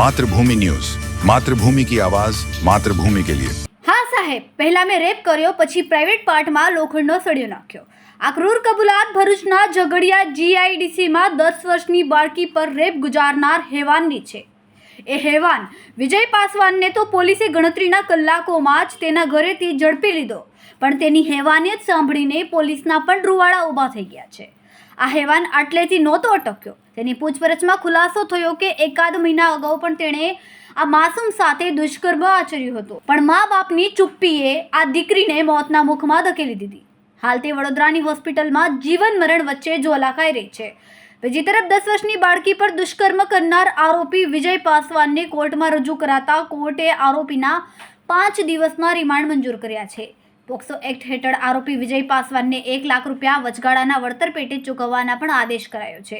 Mathrubhumi news. Mathrubhumi કી આવાજ, માતૃભૂમિ કે લિયે. હા સાહેબ, પહેલા મેં રેપ કર્યો, પછી પ્રાઇવેટ પાર્ટમાં લોખંડનો સળિયો નાખ્યો. આ ક્રૂર કબૂલાત ભરૂચના ઝઘડિયા જીઆઈડીસીમાં દસ વર્ષની બાળકી પર રેપ ગુજારનાર હેવાનની છે. એ હેવાન વિજય પાસવાનને તો પોલીસે ગણતરીના કલાકોમાં જ તેના ઘરેથી ઝડપી લીધો. પણ તેની હેવાને જ સાંભળીને પોલીસના પણ રૂવાડા ઊભા થઈ ગયા છે. આ હેવાન આટલેથી નહોતો અટક્યો. તેની પૂછપરછમાં ખુલાસો થયો કે એકાદ મહિના અગાઉ પણ તેણે આ માસૂમ સાથે દુષ્કર્મ આચર્યું હતું. પણ મા બાપની ચુપ્પીએ આ દીકરીને મોતના મુખમાં ધકેલી દીધી. હાલ તે વડોદરાની હોસ્પિટલમાં જીવન મરણ વચ્ચે ઝોલાકાઈ રહી છે. બીજી તરફ દસ વર્ષની બાળકી પર દુષ્કર્મ કરનાર આરોપી વિજય પાસવાનને કોર્ટમાં રજૂ કરાતા કોર્ટે આરોપીના પાંચ દિવસના રિમાન્ડ મંજૂર કર્યા છે. પોક્સો એક્ટ હેઠળ આરોપી વિજય પાસવાનને એક લાખ રૂપિયા વચગાળાના વળતર પેટે ચૂકવવાના પણ આદેશ કરાયો છે.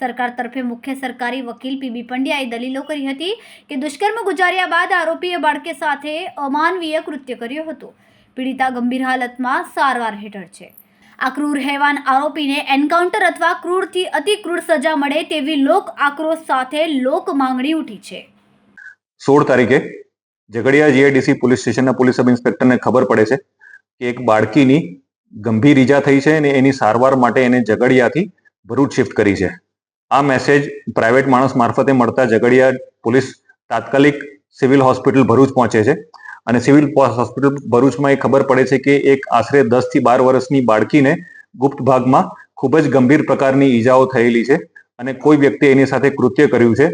સરકાર તરફે મુખ્ય સરકારી વકીલ પીબી પંડ્યાએ દલીલો કરી હતી કે દુષ્કર્મ ગુજાર્યા બાદ આરોપીએ બાળકે સાથે અમાનવીય કૃત્ય કર્યું હતું. પીડિતા ગંભીર હાલતમાં સારવાર હેઠળ છે. આ ક્રૂર હેવાન આરોપીને એન્કાઉન્ટર અથવા ક્રૂરથી અતિ ક્રૂર સજા મળે તેવી લોક આક્રોશ સાથે લોક માંગણી ઉઠી છે. સોળ તારીખે ઝઘડિયા જીઆઈડીસી પોલીસ સ્ટેશનના પોલીસ સબ ઇન્સ્પેક્ટરને ખબર પડે છે કે એક બાળકીની ગંભીર ઈજા થઈ છે અને એની સારવાર માટે એને ઝઘડિયાથી ભરૂચ શિફ્ટ કરી છે. આ મેસેજ પ્રાઇવેટ માણસ મારફતે મળતા ઝઘડિયા પોલીસ તાત્કાલિક સિવિલ હોસ્પિટલ ભરૂચ પહોંચે છે. અને સિવિલ હોસ્પિટલ ભરૂચમાં એ ખબર પડે છે કે એક આશરે દસથી બાર વર્ષની બાળકીને ગુપ્ત ભાગમાં ખૂબ જ ગંભીર પ્રકારની ઈજાઓ થયેલી છે અને કોઈ વ્યક્તિ એની સાથે કૃત્ય કર્યું છે.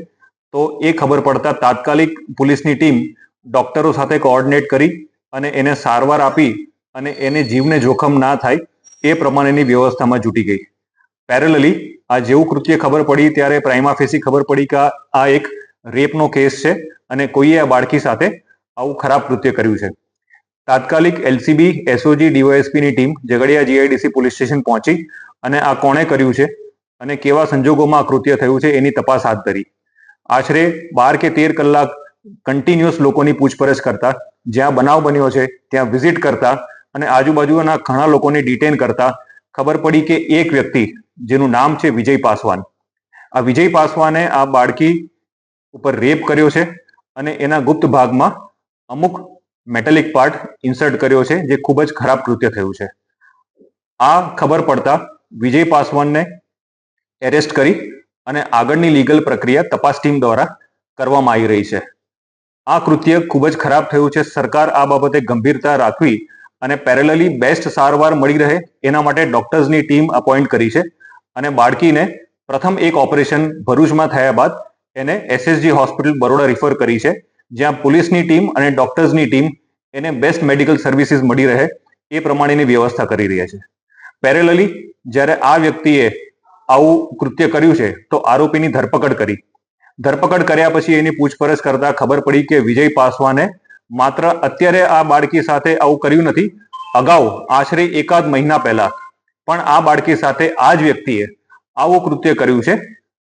તો એ ખબર પડતા તાત્કાલિક પોલીસની ટીમ ડોક્ટરો સાથે કોઓર્ડિનેટ કરી અને એને સારવાર આપી અને એને જીવને જોખમ ના થાય એ પ્રમાણેની વ્યવસ્થામાં જૂટી ગઈ. પેરેલલી આ જેવું કૃત્ય ખબર પડી ત્યારે પ્રાઇમા ફેસી ખબર પડી કે આ- એક રેપનો કેસ છે અને કોઈએ આ બાળકી સાથે આવું ખરાબ કૃત્ય કર્યું છે. તાત્કાલિક LCB SOG ડીવાયએસપીની team Jhagadia GIDC police station પહોંચી અને આ કોણે કર્યું છે અને કેવા સંજોગોમાં આ કૃત્ય થયું છે એની તપાસ હાથ ધરી. આશરે બાર કે તેર કલાક કન્ટિન્યુઅસ લોકોની પૂછપરછ કરતા, જ્યાં બનાવ બન્યો છે, ત્યાં વિઝિટ કરતા અને આજુબાજુના ઘણા લોકોને ડિટેન કરતા ખબર પડી કે એક વ્યક્તિ, જેનું નામ છે વિજય પાસવાન. આ વિજય પાસવાને આ બાળકી ઉપર રેપ કર્યો છે અને એના ગુપ્ત ભાગમાં અમુક મેટેલિક પાર્ટ ઇન્સર્ટ કર્યો છે જે ખૂબ જ ખરાબ કૃત્ય થયું છે. આ ખબર પડતા વિજય પાસવાનને એરેસ્ટ કરી અને આગળની લીગલ પ્રક્રિયા તપાસ ટીમ દ્વારા કરવામાં આવી રહી છે. આ કૃત્ય ખૂબ જ ખરાબ થયું છે. સરકાર આ બાબતે ગંભીરતા રાખવી અને પેરેલલી બેસ્ટ સારવાર મળી રહે એના માટે ડોક્ટર્સની ટીમ અપોઇન્ટ કરી છે. અને બાળકીને પ્રથમ એક ઓપરેશન ભરૂચમાં થયા બાદ એને એસએસજી હોસ્પિટલ બરોડા રિફર કરી છે, જ્યાં પોલીસની ટીમ અને ડોક્ટર્સની ટીમ એને બેસ્ટ મેડિકલ સર્વિસીસ મળી રહે એ પ્રમાણેની વ્યવસ્થા કરી રહ્યા છે. પેરેલલી જ્યારે આ વ્યક્તિએ આવું કૃત્ય કર્યું છે, તો આરોપીની ધરપકડ કરી. ધરપકડ કર્યા પછી એની પૂછપરછ કરતા ખબર પડી કે વિજય પાસવાને માત્ર અત્યારે આ બાળકી સાથે આવું કર્યું નથી. અગાઉ આશરે એકાદ મહિના પહેલા પણ આ બાળકી સાથે આ જ વ્યક્તિએ આવું કૃત્ય કર્યું છે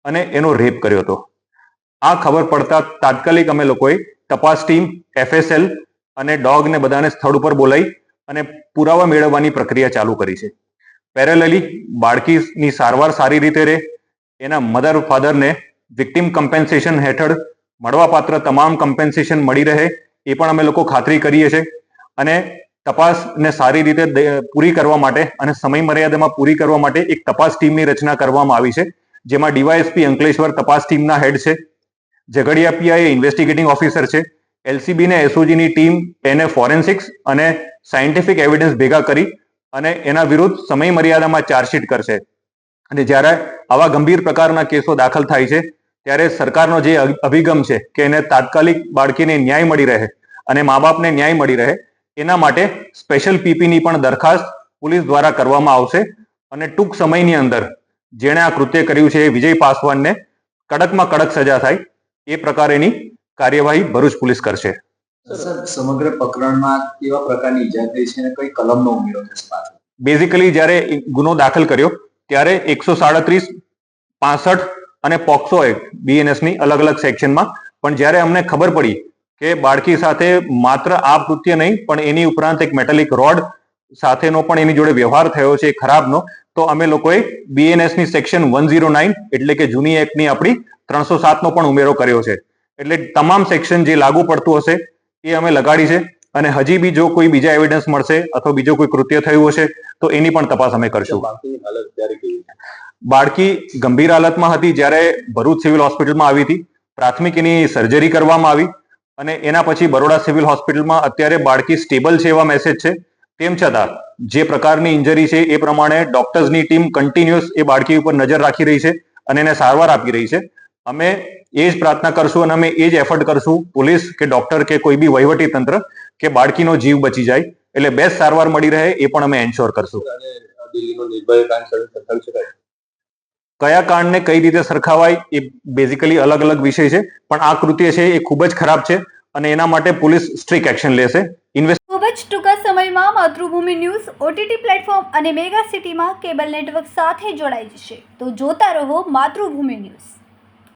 અને એનો રેપ કર્યો હતો. આ ખબર પડતા તાત્કાલિક અમે લોકોએ તપાસ ટીમ એફએસએલ અને ડોગને બધાને સ્થળ ઉપર બોલાવી અને પુરાવા મેળવવાની પ્રક્રિયા ચાલુ કરી છે. પેરેલલી બાળકીની સારવાર સારી રીતે રહે. એના મધર ફાધરને વિક્ટિમ કમ્પેન્સેશન હેઠળ મળવાપાત્ર તમામ કમ્પેન્સેશન મળી રહે. એ પણ અમે લોકો ખાતરી કરીએ છીએ. અને તપાસને સારી રીતે પૂરી કરવા માટે અને સમય મર્યાદામાં પૂરી કરવા માટે એક તપાસ ટીમની રચના કરવામાં આવી છે. જેમાં ડીવાયએસપી અંકલેશ્વર તપાસ ટીમના હેડ છે. ઝઘડિયા પીઆઈ ઇન્વેસ્ટિગેટિંગ ઓફિસર છે. એલસીબી ને એસઓજીની ટીમ, એને ફોરેન્સિક્સ અને સાયન્ટિફિક એવિડન્સ ભેગા કરી અને એના વિરુદ્ધ સમય મર્યાદામાં ચાર્જશીટ કરશે. અને જ્યારે આવા ગંભીર પ્રકારના કેસો દાખલ થાય છે, ત્યારે સરકારનો જે અભિગમ છે કે એને તાત્કાલિક બાળકીને ન્યાય મળી રહે અને મા બાપને ન્યાય મળી રહે એના માટે સ્પેશિયલ પીપીની પણ દરખાસ્ત પોલીસ દ્વારા કરવામાં આવશે. અને ટૂંક સમયની અંદર જેણે આ કૃત્ય કર્યું છે એ વિજય પાસવાનને કડકમાં કડક સજા થાય એ પ્રકારેની કાર્યવાહી ભરૂચ પોલીસ કરશે. સમગ્ર પ્રકરણમાં કેવા પ્રકારની ઈજા થઈ છે અને કઈ કલમનો ઉમેરો છે બેઝિકલી જ્યારે ગુનો દાખલ કર્યો ત્યારે એકસો સાડત્રીસ પાસઠ અને પોક્સો એક્ટ બીએનએસની અલગ અલગ સેક્શનમાં પણ જ્યારે અમને ખબર પડી કે બાળકી સાથે માત્ર આ કૃત્ય નહીં, પણ એની ઉપરાંત એક મેટાલિક રોડ સાથેનો પણ એની જોડે વ્યવહાર થયો છે ખરાબનો. તો અમે લોકોએ બીએનએસની સેક્શન વન ઝીરો નાઇન એટલે કે જૂની એક્ટની આપણી ત્રણસો સાતનો પણ ઉમેરો કર્યો છે. એટલે તમામ સેક્શન જે લાગુ પડતું હશે, એ અમે લગાડી છે. અને હજી બી જો કોઈ બીજા એવિડન્સ મળશે અથવા બીજો કોઈ કૃત્ય થયું હશે, તો એની પણ તપાસ અમે કરશું? બાળકી ગંભીર હાલતમાં હતી જ્યારે ભરૂચ સિવિલ હોસ્પિટલમાં આવી હતી. પ્રાથમિક એની સર્જરી કરવામાં આવી. અને એના પછી બરોડા સિવિલ હોસ્પિટલમાં અત્યારે બાળકી સ્ટેબલ છે એવા મેસેજ છે. તેમ છતાં, જે પ્રકારની ઇન્જરી છે એ પ્રમાણે ડોક્ટર્સની ટીમ કન્ટિન્યુઅસ એ બાળકી ઉપર નજર રાખી રહી છે અને એને સારવાર આપી રહી છે. અમે એ જ પ્રાર્થના કરશું અને અમે એ જ એફર્ટ કરશું પોલીસ કે ડોક્ટર કે કોઈ બી વહીવટી તંત્ર કે બાળકીનો જીવ બચી જાય. એટલે બેસ્ટ સારવાર મળી રહે એ પણ અમે એન્શ્યોર કરશું. દિલ્હીનો નિર્ભય કાંડ શકાય કયા કાંડને કઈ રીતે સરખાવાય એ બેઝિકલી અલગ અલગ વિષય છે. પણ આ કૃત્ય છે એ ખૂબ જ ખરાબ છે અને એના માટે પોલીસ સ્ટ્રિક એક્શન લેશે. ઇન્વેસ્ટ ખૂબ જ ટૂંકા સમયમાં માતૃભૂમિ ન્યૂઝ ઓટીટી પ્લેટફોર્મ અને મેગા સિટીમાં કેબલ નેટવર્ક સાથે જોડાઈ જશે. તો જોતા રહો માતૃભૂમિ ન્યૂઝ.